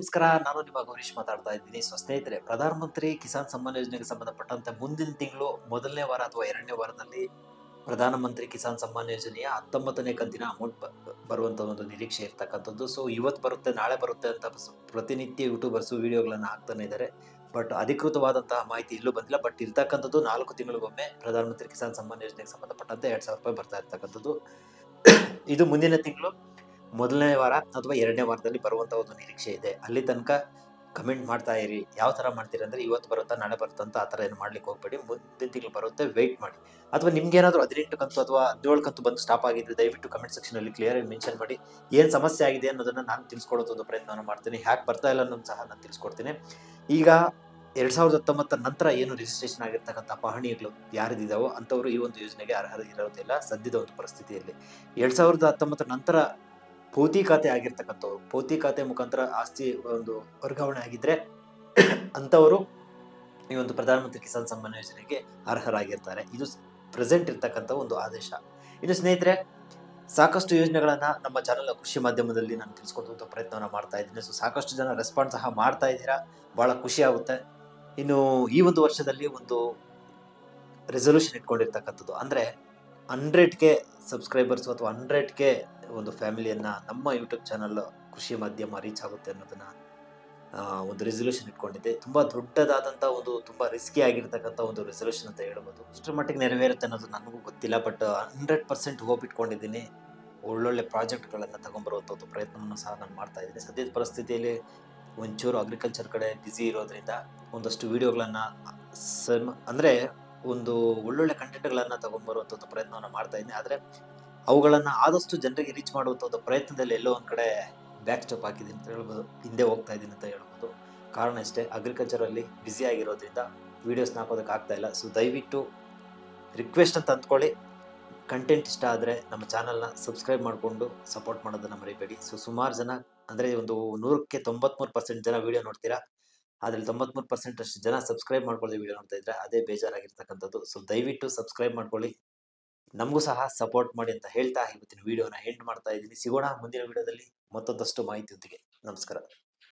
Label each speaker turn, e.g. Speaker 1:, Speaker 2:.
Speaker 1: ನಮಸ್ಕಾರ, ನಾನು ನಿಮ್ಮ ಗೌರೀಶ್ ಮಾತಾಡ್ತಾ ಇದ್ದೀನಿ. ಸೊ, ಸ್ನೇಹಿತರೆ ಪ್ರಧಾನಮಂತ್ರಿ ಕಿಸಾನ್ ಸಮ್ಮಾನ್ ಯೋಜನೆಗೆ ಸಂಬಂಧಪಟ್ಟಂತೆ ಮುಂದಿನ ತಿಂಗಳು ಮೊದಲನೇ ವಾರ ಅಥವಾ ಎರಡನೇ ವಾರದಲ್ಲಿ ಪ್ರಧಾನಮಂತ್ರಿ ಕಿಸಾನ್ ಸಮ್ಮಾನ್ ಯೋಜನೆಯ ಹತ್ತೊಂಬತ್ತನೇ ಕಂತಿನ ಅಮೌಂಟ್ ಬರುವಂತ ಒಂದು ನಿರೀಕ್ಷೆ ಇರ್ತಕ್ಕಂಥದ್ದು. ಸೊ, ಇವತ್ತು ಬರುತ್ತೆ, ನಾಳೆ ಬರುತ್ತೆ ಅಂತ ಪ್ರತಿನಿತ್ಯ ಯೂಟ್ಯೂಬರ್ಸು ವಿಡಿಯೋಗಳನ್ನು ಹಾಕ್ತಾನೆ ಇದ್ದಾರೆ ಬಟ್ ಅಧಿಕೃತವಾದಂತಹ ಮಾಹಿತಿ ಇಲ್ಲೂ ಬಂದಿಲ್ಲ. ಬಟ್ ಇರ್ತಕ್ಕಂಥದ್ದು ನಾಲ್ಕು ತಿಂಗಳಿಗೊಮ್ಮೆ ಪ್ರಧಾನಮಂತ್ರಿ ಕಿಸಾನ್ ಸಮ್ಮಾನ್ ಯೋಜನೆಗೆ ಸಂಬಂಧಪಟ್ಟಂತೆ ಎರಡು ಸಾವಿರ ರೂಪಾಯಿ ಬರ್ತಾ ಇರ್ತಕ್ಕಂಥದ್ದು. ಇದು ಮುಂದಿನ ತಿಂಗಳು. ಮೊದಲನೇ ವಾರ ಅಥವಾ ಎರಡನೇ ವಾರದಲ್ಲಿ ಬರುವಂತ ಒಂದು ನಿರೀಕ್ಷೆ ಇದೆ. ಅಲ್ಲಿ ತನಕ ಕಮೆಂಟ್ ಮಾಡ್ತಾ ಇರಿ. ಯಾವ ತರ ಮಾಡ್ತೀರಿ ಅಂದರೆ ಇವತ್ತು ಬರುತ್ತಾ, ನಾಳೆ ಬರುತ್ತಾ ಅಂತ ಆ ಥರ ಏನು ಮಾಡ್ಲಿಕ್ಕೆ ಹೋಗ್ಬೇಡಿ. ಮುಂದಿನ ತಿಂಗಳು ಬರುತ್ತೆ ವೆಯ್ಟ್ ಮಾಡಿ. ಅಥವಾ ನಿಮ್ಗೆ ಏನಾದರೂ ಹದಿನೆಂಟು ಕಂತು ಅಥವಾ ಹದಿನೇಳು ಕಂತು ಬಂದು ಸ್ಟಾಪ್ ಆಗಿದ್ರೆ ದಯವಿಟ್ಟು ಕಮೆಂಟ್ ಸೆಕ್ಷನ್ ಅಲ್ಲಿ ಕ್ಲಿಯರ್ ಆಗಿ ಮೆನ್ಷನ್ ಮಾಡಿ. ಏನ್ ಸಮಸ್ಯೆ ಆಗಿದೆ ಅನ್ನೋದನ್ನ ನಾನು ತಿಳಿಸ್ಕೊಡೋದು ಒಂದು ಪ್ರಯತ್ನವನ್ನು ಮಾಡ್ತೀನಿ. ಹ್ಯಾಕ್ ಬರ್ತಾ ಇಲ್ಲ ಅನ್ನೋದು ಸಹ ನಾನು ತಿಳಿಸ್ಕೊಡ್ತೀನಿ. ಈಗ ಎರಡ್ ಸಾವಿರದ ಹತ್ತೊಂಬತ್ತರ ನಂತರ ಏನು ರಿಜಿಸ್ಟ್ರೇಷನ್ ಆಗಿರ್ತಕ್ಕಂಥ ಪಹಣಿಗಳು ಯಾರಿದ್ದಾವೋ ಅಂಥವರು ಈ ಒಂದು ಯೋಜನೆಗೆ ಅರ್ಹತೆ ಇರೋದಿಲ್ಲ ಸದ್ಯದ ಒಂದು ಪರಿಸ್ಥಿತಿಯಲ್ಲಿ ಎರಡ್ ಸಾವಿರದ ಹತ್ತೊಂಬತ್ತರ ನಂತರ ಪೋತಿ ಖಾತೆ ಆಗಿರ್ತಕ್ಕಂಥವ್ರು ಪೋತಿ ಖಾತೆ ಮುಖಾಂತರ ಆಸ್ತಿ ಒಂದು ವರ್ಗಾವಣೆ ಆಗಿದ್ರೆ ಅಂಥವರು ಈ ಒಂದು ಪ್ರಧಾನಮಂತ್ರಿ ಕಿಸಾನ್ ಸಮ್ಮಾನ್ ಯೋಜನೆಗೆ ಅರ್ಹರಾಗಿರ್ತಾರೆ. ಇದು ಪ್ರೆಸೆಂಟ್ ಇರ್ತಕ್ಕಂಥ ಒಂದು ಆದೇಶ. ಇನ್ನು ಸ್ನೇಹಿತರೆ, ಸಾಕಷ್ಟು ಯೋಜನೆಗಳನ್ನು ನಮ್ಮ ಚಾನಲ್ನ ಕೃಷಿ ಮಾಧ್ಯಮದಲ್ಲಿ ನಾನು ತಿಳಿಸ್ಕೊಡುವಂಥ ಪ್ರಯತ್ನವನ್ನ ಮಾಡ್ತಾ ಇದ್ದೀನಿ. ಸೊ ಸಾಕಷ್ಟು ಜನ ರೆಸ್ಪಾನ್ಸ್ ಸಹ ಮಾಡ್ತಾ ಇದ್ದೀರಾ? ಬಹಳ ಖುಷಿ ಆಗುತ್ತೆ. ಇನ್ನು ಈ ಒಂದು ವರ್ಷದಲ್ಲಿ ಒಂದು ರೆಸೊಲ್ಯೂಷನ್ ಇಟ್ಕೊಂಡಿರ್ತಕ್ಕಂಥದ್ದು. ಅಂದ್ರೆ ಹಂಡ್ರೆಡ್ ಕೆ ಸಬ್ಸ್ಕ್ರೈಬರ್ಸ್ ಅಥವಾ ಹಂಡ್ರೆಡ್ ಕೆ ಒಂದು ಫ್ಯಾಮಿಲಿಯನ್ನ ನಮ್ಮ ಯೂಟ್ಯೂಬ್ ಚಾನಲ್ ಕೃಷಿ ಮಾಧ್ಯಮ ರೀಚ್ ಆಗುತ್ತೆ ಅನ್ನೋದನ್ನ ಒಂದು ರೆಸೊಲ್ಯೂಷನ್ ಇಟ್ಕೊಂಡಿದ್ದೆ. ತುಂಬಾ ದೊಡ್ಡದಾದಂಥ ಒಂದು, ತುಂಬ ರಿಸ್ಕಿ ಆಗಿರ್ತಕ್ಕಂಥ ಒಂದು ರೆಸೊಲ್ಯೂಷನ್ ಅಂತ ಹೇಳ್ಬೋದು. ಇಷ್ಟರ ಮಟ್ಟಿಗೆ ನೆರವೇರುತ್ತೆ ಅನ್ನೋದು ನನಗೂ ಗೊತ್ತಿಲ್ಲ ಬಟ್ ಹಂಡ್ರೆಡ್ ಪರ್ಸೆಂಟ್ ಹೋಪ್ ಇಟ್ಕೊಂಡಿದ್ದೀನಿ. ಒಳ್ಳೊಳ್ಳೆ ಪ್ರಾಜೆಕ್ಟ್ಗಳನ್ನು ತಗೊಂಬರುವಂಥ ಒಂದು ಪ್ರಯತ್ನವನ್ನು ಸಹ ನಾನು ಮಾಡ್ತಾ ಇದ್ದೀನಿ. ಸದ್ಯದ ಪರಿಸ್ಥಿತಿಯಲ್ಲಿ ಒಂಚೂರು ಅಗ್ರಿಕಲ್ಚರ್ ಕಡೆ ಬ್ಯುಸಿ ಇರೋದ್ರಿಂದ ಒಂದಷ್ಟು ವಿಡಿಯೋಗಳನ್ನ ಸಮ್, ಅಂದರೆ ಒಂದು ಒಳ್ಳೊಳ್ಳೆ ಕಂಟೆಂಟ್ಗಳನ್ನು ತೊಗೊಂಬರುವಂಥ ಒಂದು ಪ್ರಯತ್ನವನ್ನು ಮಾಡ್ತಾ ಇದ್ದೀನಿ ಆದರೆ ಅವುಗಳನ್ನು ಆದಷ್ಟು ಜನರಿಗೆ ರೀಚ್ ಮಾಡುವಂಥ ಒಂದು ಪ್ರಯತ್ನದಲ್ಲಿ ಎಲ್ಲೋ ಒಂದು ಕಡೆ ಬ್ಯಾಕ್ ಸ್ಟಾಪ್ ಹಾಕಿದ್ದೀನಿ ಅಂತ ಹೇಳ್ಬೋದು. ಹಿಂದೆ ಹೋಗ್ತಾ ಇದ್ದೀನಿ ಅಂತ ಹೇಳ್ಬೋದು. ಕಾರಣ ಅಷ್ಟೇ ಅಗ್ರಿಕಲ್ಚರಲ್ಲಿ ಬ್ಯುಸಿ ಆಗಿರೋದ್ರಿಂದ ವೀಡಿಯೋಸ್ನ ಹಾಕೋದಕ್ಕೆ ಆಗ್ತಾ ಇಲ್ಲ. ಸೊ ದಯವಿಟ್ಟು ರಿಕ್ವೆಸ್ಟ್ ಅಂತ ಅಂದ್ಕೊಳ್ಳಿ ಕಂಟೆಂಟ್ ಇಷ್ಟ ಆದರೆ ನಮ್ಮ ಚಾನಲ್ನ ಸಬ್ಸ್ಕ್ರೈಬ್ ಮಾಡಿಕೊಂಡು ಸಪೋರ್ಟ್ ಮಾಡೋದನ್ನ ಮರಿಬೇಡಿ. ಸೊ ಸುಮಾರು ಜನ, ಅಂದರೆ ಒಂದು ನೂರಕ್ಕೆ ತೊಂಬತ್ತ್ಮೂರು ಪರ್ಸೆಂಟ್ ಜನ ವೀಡಿಯೋ ನೋಡ್ತೀರಾ? ಅದ್ರಲ್ಲಿ ತೊಂಬತ್ಮೂರು ಪರ್ಸೆಂಟ್ ಅಷ್ಟು ಜನ ಸಬ್ಸ್ಕ್ರೈಬ್ ಮಾಡ್ಕೊಳ್ಳಿ ವಿಡಿಯೋ ನೋಡ್ತಾ ಇದ್ರೆ ಅದೇ ಬೇಜಾರಾಗಿರ್ತಕ್ಕಂಥದ್ದು. ಸೊ ದಯವಿಟ್ಟು ಸಬ್ಸ್ಕ್ರೈಬ್ ಮಾಡ್ಕೊಳ್ಳಿ. ನಮಗೂ ಸಹ ಸಪೋರ್ಟ್ ಮಾಡಿ ಅಂತ ಹೇಳ್ತಾ ಇವತ್ತಿನ ವಿಡಿಯೋನ ಎಂಡ್ ಮಾಡ್ತಾ ಇದ್ದೀನಿ. ಸಿಗೋಣ ಮುಂದಿನ ವಿಡಿಯೋದಲ್ಲಿ ಮತ್ತೊಂದಷ್ಟು ಮಾಹಿತಿಯೊಂದಿಗೆ. ನಮಸ್ಕಾರ.